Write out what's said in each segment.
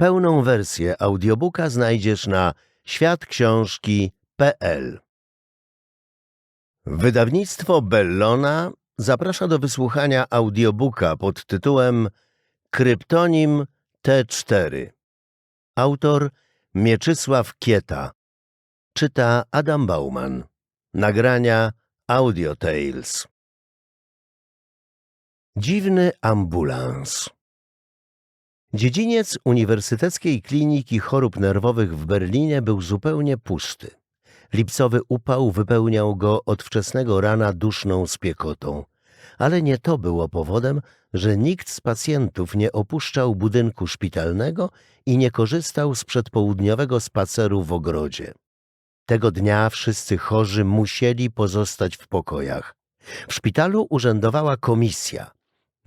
Pełną wersję audiobooka znajdziesz na światksiążki.pl. Wydawnictwo Bellona zaprasza do wysłuchania audiobooka pod tytułem Kryptonim T4. Autor Mieczysław Kieta. Czyta Adam Bauman. Nagrania Audio Tales. Dziwny ambulans. Dziedziniec Uniwersyteckiej Kliniki Chorób Nerwowych w Berlinie był zupełnie pusty. Lipcowy upał wypełniał go od wczesnego rana duszną spiekotą. Ale nie to było powodem, że nikt z pacjentów nie opuszczał budynku szpitalnego i nie korzystał z przedpołudniowego spaceru w ogrodzie. Tego dnia wszyscy chorzy musieli pozostać w pokojach. W szpitalu urzędowała komisja.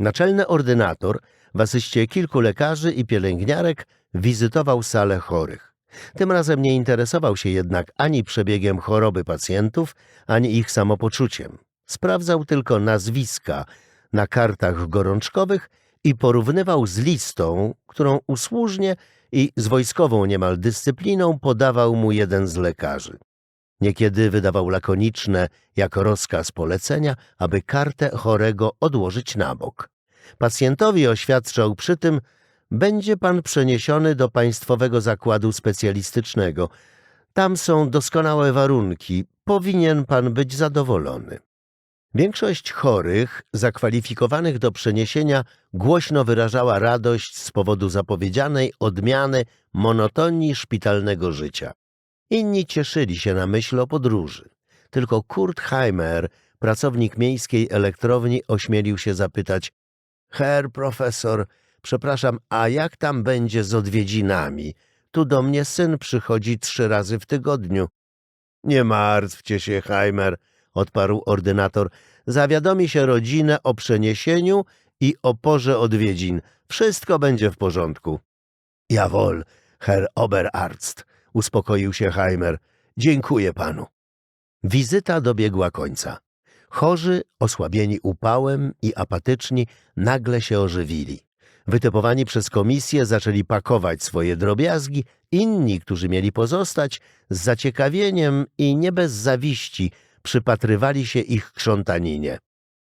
Naczelny ordynator w asyście kilku lekarzy i pielęgniarek wizytował salę chorych. Tym razem nie interesował się jednak ani przebiegiem choroby pacjentów, ani ich samopoczuciem. Sprawdzał tylko nazwiska na kartach gorączkowych i porównywał z listą, którą usłużnie i z wojskową niemal dyscypliną podawał mu jeden z lekarzy. Niekiedy wydawał lakoniczne, jak rozkaz polecenia, aby kartę chorego odłożyć na bok. Pacjentowi oświadczał przy tym, będzie pan przeniesiony do Państwowego Zakładu Specjalistycznego. Tam są doskonałe warunki. Powinien pan być zadowolony. Większość chorych, zakwalifikowanych do przeniesienia, głośno wyrażała radość z powodu zapowiedzianej odmiany monotonii szpitalnego życia. Inni cieszyli się na myśl o podróży. Tylko Kurt Heimer, pracownik miejskiej elektrowni, ośmielił się zapytać Herr profesor, przepraszam, a jak tam będzie z odwiedzinami? Tu do mnie syn przychodzi trzy razy w tygodniu. Nie martwcie się, Heimer, odparł ordynator. Zawiadomi się rodzinę o przeniesieniu i o porze odwiedzin. Wszystko będzie w porządku. Jawohl, Herr Oberarzt, uspokoił się Heimer. Dziękuję panu. Wizyta dobiegła końca. Chorzy, osłabieni upałem i apatyczni, nagle się ożywili. Wytypowani przez komisję zaczęli pakować swoje drobiazgi, inni, którzy mieli pozostać, z zaciekawieniem i nie bez zawiści przypatrywali się ich krzątaninie.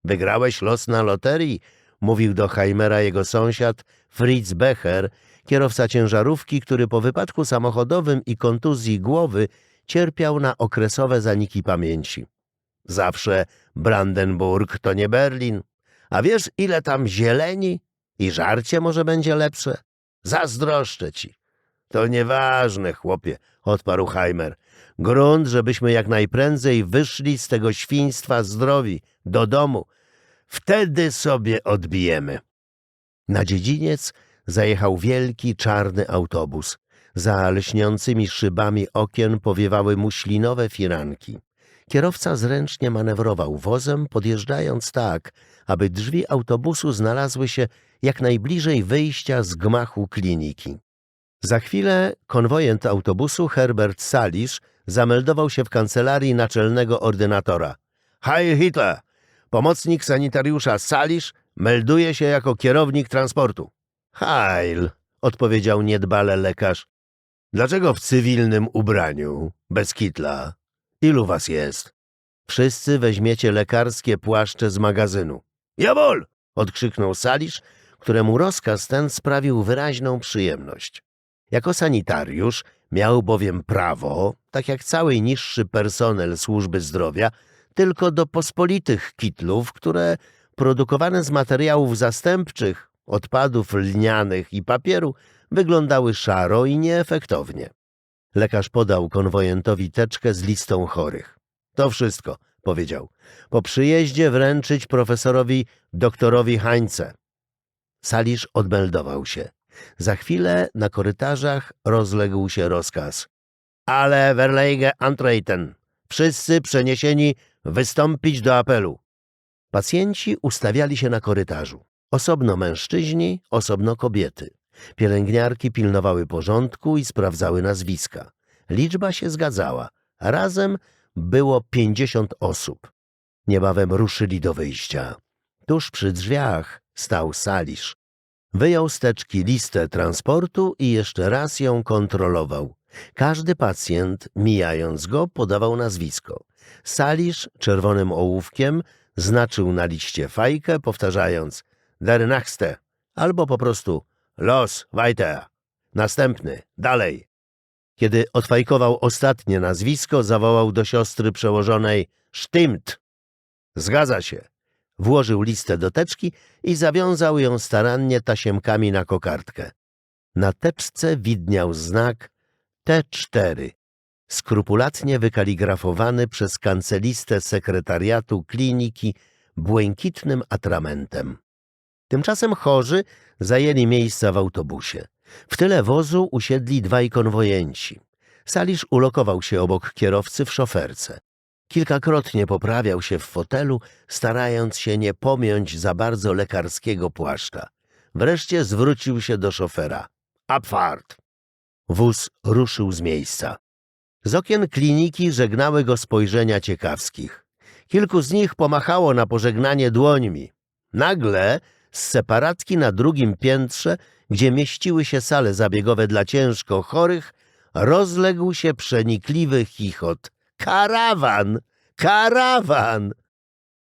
Wygrałeś los na loterii, mówił do Heimera jego sąsiad Fritz Becher, kierowca ciężarówki, który po wypadku samochodowym i kontuzji głowy cierpiał na okresowe zaniki pamięci. Zawsze Brandenburg to nie Berlin. A wiesz, ile tam zieleni? I żarcie może będzie lepsze? Zazdroszczę ci. To nieważne, chłopie, odparł Heimer. Grunt, żebyśmy jak najprędzej wyszli z tego świństwa zdrowi, do domu. Wtedy sobie odbijemy. Na dziedziniec zajechał wielki, czarny autobus. Za lśniącymi szybami okien powiewały muślinowe firanki. Kierowca zręcznie manewrował wozem, podjeżdżając tak, aby drzwi autobusu znalazły się jak najbliżej wyjścia z gmachu kliniki. Za chwilę konwojent autobusu Herbert Salisz zameldował się w kancelarii naczelnego ordynatora. Heil Hitler! Pomocnik sanitariusza Salisz melduje się jako kierownik transportu. Heil! odpowiedział niedbale lekarz. Dlaczego w cywilnym ubraniu, bez kitla? Ilu was jest? Wszyscy weźmiecie lekarskie płaszcze z magazynu. Jabol! odkrzyknął Salisz, któremu rozkaz ten sprawił wyraźną przyjemność. Jako sanitariusz miał bowiem prawo, tak jak cały niższy personel służby zdrowia, tylko do pospolitych kitlów, które produkowane z materiałów zastępczych, odpadów lnianych i papieru, wyglądały szaro i nieefektownie. Lekarz podał konwojentowi teczkę z listą chorych. To wszystko, powiedział. Po przyjeździe wręczyć profesorowi doktorowi Hańce. Salisz odmeldował się. Za chwilę na korytarzach rozległ się rozkaz. Ale Verleige Antreiten. Wszyscy przeniesieni wystąpić do apelu. Pacjenci ustawiali się na korytarzu. Osobno mężczyźni, osobno kobiety. Pielęgniarki pilnowały porządku i sprawdzały nazwiska. Liczba się zgadzała. Razem było pięćdziesiąt osób. Niebawem ruszyli do wyjścia. Tuż przy drzwiach stał Salisz. Wyjął z teczki listę transportu i jeszcze raz ją kontrolował. Każdy pacjent, mijając go, podawał nazwisko. Salisz czerwonym ołówkiem znaczył na liście fajkę, powtarzając Der Nächste albo po prostu Los weiter. Następny, dalej. Kiedy odfajkował ostatnie nazwisko, zawołał do siostry przełożonej Stimmt. Zgadza się. Włożył listę do teczki i zawiązał ją starannie tasiemkami na kokardkę. Na teczce widniał znak T4, skrupulatnie wykaligrafowany przez kancelistę sekretariatu kliniki błękitnym atramentem. Tymczasem chorzy zajęli miejsca w autobusie. W tyle wozu usiedli dwaj konwojenci. Salisz ulokował się obok kierowcy w szoferce. Kilkakrotnie poprawiał się w fotelu, starając się nie pomiąć za bardzo lekarskiego płaszcza. Wreszcie zwrócił się do szofera. Abfahrt! Wóz ruszył z miejsca. Z okien kliniki żegnały go spojrzenia ciekawskich. Kilku z nich pomachało na pożegnanie dłońmi. Nagle z separatki na drugim piętrze, gdzie mieściły się sale zabiegowe dla ciężko chorych, rozległ się przenikliwy chichot. Karawan! Karawan!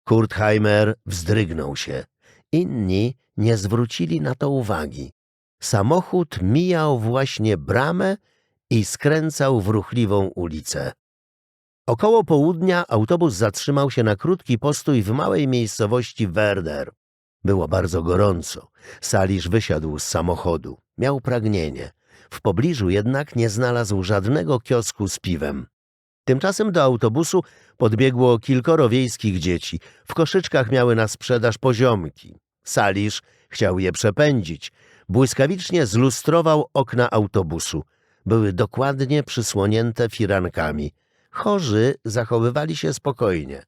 Kurtheimer wzdrygnął się. Inni nie zwrócili na to uwagi. Samochód mijał właśnie bramę i skręcał w ruchliwą ulicę. Około południa autobus zatrzymał się na krótki postój w małej miejscowości Werder. Było bardzo gorąco. Salisz wysiadł z samochodu. Miał pragnienie. W pobliżu jednak nie znalazł żadnego kiosku z piwem. Tymczasem do autobusu podbiegło kilkoro wiejskich dzieci. W koszyczkach miały na sprzedaż poziomki. Salisz chciał je przepędzić. Błyskawicznie zlustrował okna autobusu. Były dokładnie przysłonięte firankami. Chorzy zachowywali się spokojnie.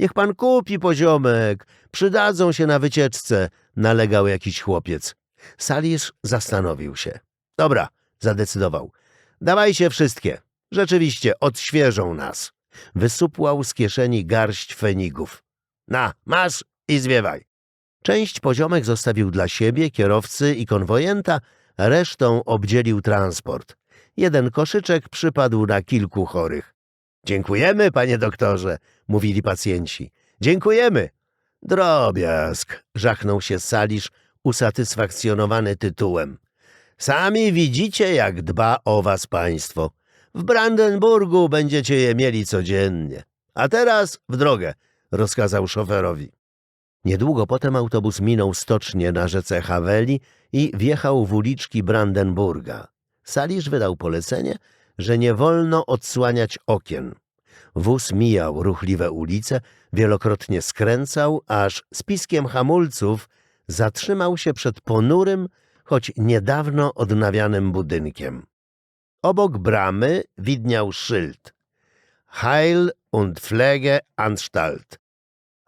Niech pan kupi poziomek, przydadzą się na wycieczce, nalegał jakiś chłopiec. Salisz zastanowił się. Dobra, zadecydował. Dawajcie wszystkie. Rzeczywiście, odświeżą nas. Wysupłał z kieszeni garść fenigów. Na, masz i zwiewaj. Część poziomek zostawił dla siebie, kierowcy i konwojenta, resztą obdzielił transport. Jeden koszyczek przypadł na kilku chorych. Dziękujemy, panie doktorze, mówili pacjenci. Dziękujemy. Drobiazg, żachnął się Salisz, usatysfakcjonowany tytułem. Sami widzicie, jak dba o was państwo. W Brandenburgu będziecie je mieli codziennie. A teraz w drogę, rozkazał szoferowi. Niedługo potem autobus minął stocznię na rzece Haweli i wjechał w uliczki Brandenburga. Salisz wydał polecenie, że nie wolno odsłaniać okien. Wóz mijał ruchliwe ulice, wielokrotnie skręcał, aż z piskiem hamulców zatrzymał się przed ponurym, choć niedawno odnawianym budynkiem. Obok bramy widniał szyld Heil und Pflege Anstalt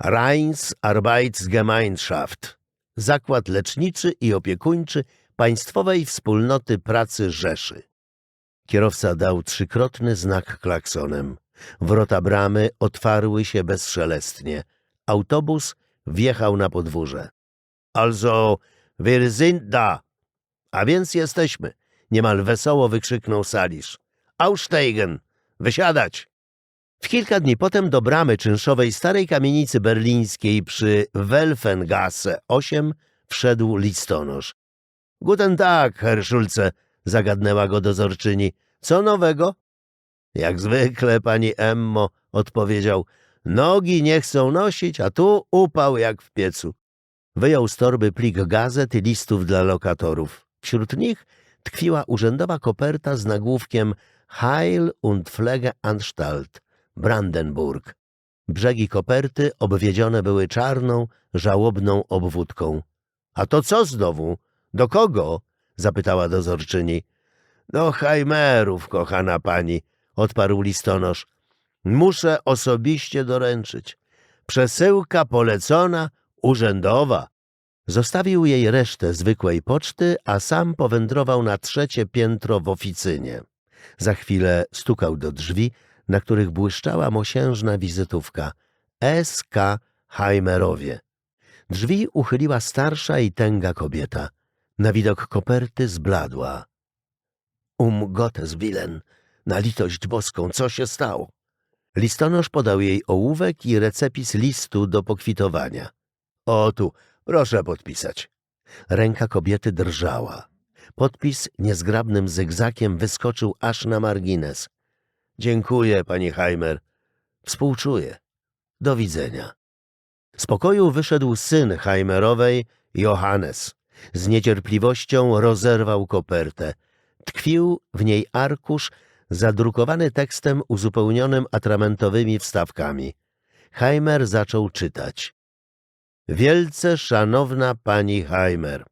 Rheins Arbeitsgemeinschaft Zakład Leczniczy i Opiekuńczy Państwowej Wspólnoty Pracy Rzeszy. Kierowca dał trzykrotny znak klaksonem. Wrota bramy otwarły się bezszelestnie. Autobus wjechał na podwórze. Also, wir sind da. A więc jesteśmy. Niemal wesoło wykrzyknął Salisz. Aussteigen! Wysiadać! W kilka dni potem do bramy czynszowej starej kamienicy berlińskiej przy Welfengasse 8 wszedł listonosz. Guten Tag, Herr Schulze, zagadnęła go dozorczyni. Co nowego? Jak zwykle, pani Emmo, odpowiedział. Nogi nie chcą nosić, a tu upał jak w piecu. Wyjął z torby plik gazet i listów dla lokatorów. Wśród nich tkwiła urzędowa koperta z nagłówkiem Heil und Pflegeanstalt, Brandenburg. Brzegi koperty obwiedzione były czarną, żałobną obwódką. — A to co znowu? Do kogo? — zapytała dozorczyni. — Do Hajmerów, kochana pani — odparł listonosz. — Muszę osobiście doręczyć. Przesyłka polecona, urzędowa. Zostawił jej resztę zwykłej poczty, a sam powędrował na trzecie piętro w oficynie. Za chwilę stukał do drzwi, na których błyszczała mosiężna wizytówka S.K. Heimerowie. Drzwi uchyliła starsza i tęga kobieta. Na widok koperty zbladła. Um Gottes Willen, na litość boską, co się stało? Listonosz podał jej ołówek i recepis listu do pokwitowania. O tu, proszę podpisać. Ręka kobiety drżała. Podpis niezgrabnym zygzakiem wyskoczył aż na margines. Dziękuję, pani Heimer. Współczuję. Do widzenia. Z pokoju wyszedł syn Heimerowej, Johannes. Z niecierpliwością rozerwał kopertę. Tkwił w niej arkusz zadrukowany tekstem uzupełnionym atramentowymi wstawkami. Heimer zaczął czytać. Wielce szanowna pani Heimer,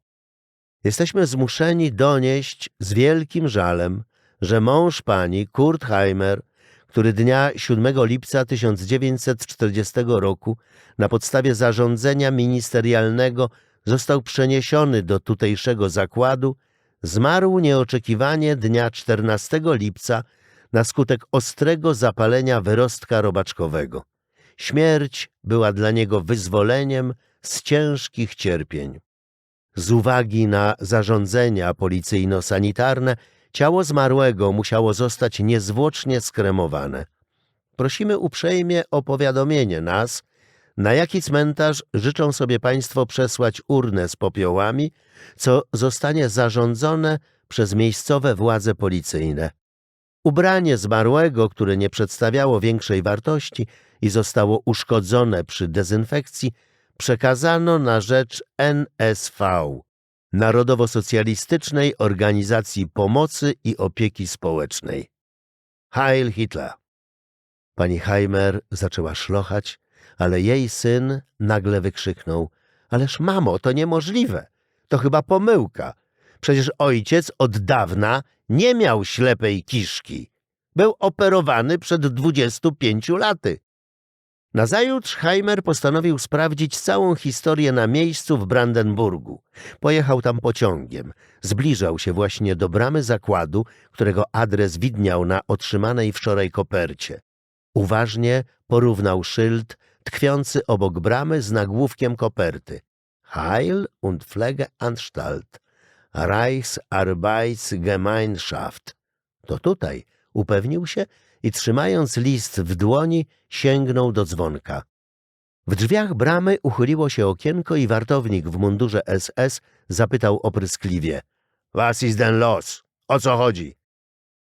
jesteśmy zmuszeni donieść z wielkim żalem, że mąż pani, Kurt Heimer, który dnia 7 lipca 1940 roku na podstawie zarządzenia ministerialnego został przeniesiony do tutejszego zakładu, zmarł nieoczekiwanie dnia 14 lipca na skutek ostrego zapalenia wyrostka robaczkowego. Śmierć była dla niego wyzwoleniem z ciężkich cierpień. Z uwagi na zarządzenia policyjno-sanitarne ciało zmarłego musiało zostać niezwłocznie skremowane. Prosimy uprzejmie o powiadomienie nas, na jaki cmentarz życzą sobie Państwo przesłać urnę z popiołami, co zostanie zarządzone przez miejscowe władze policyjne. Ubranie zmarłego, które nie przedstawiało większej wartości i zostało uszkodzone przy dezynfekcji, przekazano na rzecz NSV, Narodowo-Socjalistycznej Organizacji Pomocy i Opieki Społecznej. Heil Hitler! Pani Heimer zaczęła szlochać, ale jej syn nagle wykrzyknął – Ależ mamo, to niemożliwe! To chyba pomyłka. Przecież ojciec od dawna nie miał ślepej kiszki. Był operowany przed 25 laty. Nazajutrz Heimer postanowił sprawdzić całą historię na miejscu w Brandenburgu. Pojechał tam pociągiem. Zbliżał się właśnie do bramy zakładu, którego adres widniał na otrzymanej wczoraj kopercie. Uważnie porównał szyld tkwiący obok bramy z nagłówkiem koperty. Heil und Pflegeanstalt Reichsarbeitsgemeinschaft. To tutaj, upewnił się i trzymając list w dłoni, sięgnął do dzwonka. W drzwiach bramy uchyliło się okienko i wartownik w mundurze SS zapytał opryskliwie. Was ist denn los? O co chodzi?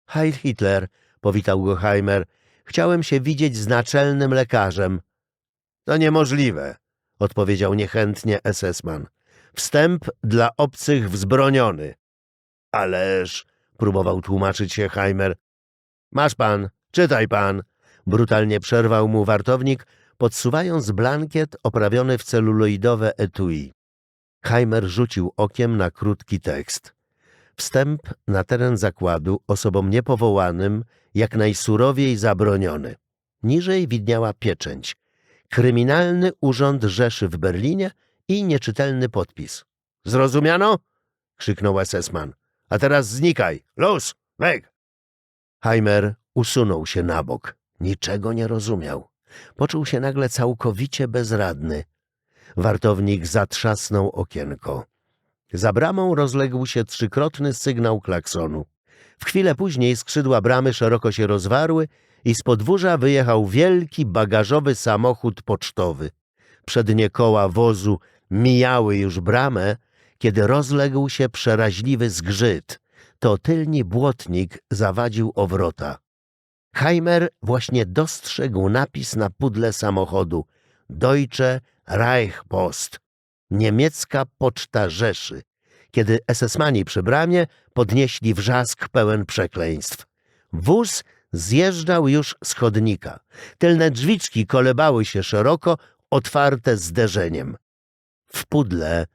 Heil Hitler, powitał go Heimer. Chciałem się widzieć z naczelnym lekarzem. To niemożliwe, odpowiedział niechętnie SS-man. Wstęp dla obcych wzbroniony. Ależ, próbował tłumaczyć się Heimer. Masz pan, czytaj pan, brutalnie przerwał mu wartownik, podsuwając blankiet oprawiony w celuloidowe etui. Heimer rzucił okiem na krótki tekst. Wstęp na teren zakładu osobom niepowołanym jak najsurowiej zabroniony. Niżej widniała pieczęć. Kryminalny Urząd Rzeszy w Berlinie i nieczytelny podpis. Zrozumiano? krzyknął SS-man. A teraz znikaj! Los! Weg! Heimer usunął się na bok. Niczego nie rozumiał. Poczuł się nagle całkowicie bezradny. Wartownik zatrzasnął okienko. Za bramą rozległ się trzykrotny sygnał klaksonu. W chwilę później skrzydła bramy szeroko się rozwarły i z podwórza wyjechał wielki bagażowy samochód pocztowy. Przednie koła wozu mijały już bramę, kiedy rozległ się przeraźliwy zgrzyt. To tylni błotnik zawadził o wrota. Heimer właśnie dostrzegł napis na pudle samochodu Deutsche Reichpost, niemiecka poczta Rzeszy, kiedy SS-mani przy bramie podnieśli wrzask pełen przekleństw. Wóz zjeżdżał już z chodnika. Tylne drzwiczki kolebały się szeroko, otwarte zderzeniem. W pudle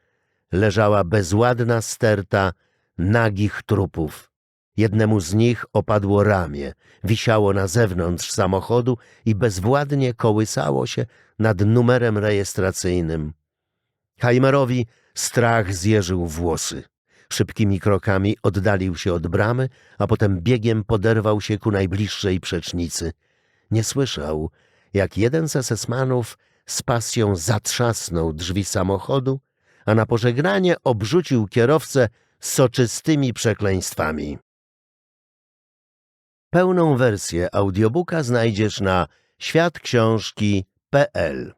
leżała bezładna sterta nagich trupów. Jednemu z nich opadło ramię, wisiało na zewnątrz samochodu i bezwładnie kołysało się nad numerem rejestracyjnym. Heimerowi strach zjeżył włosy. Szybkimi krokami oddalił się od bramy, a potem biegiem poderwał się ku najbliższej przecznicy. Nie słyszał, jak jeden z esesmanów z pasją zatrzasnął drzwi samochodu, a na pożegnanie obrzucił kierowcę soczystymi przekleństwami. Pełną wersję audiobooka znajdziesz na światksiążki.pl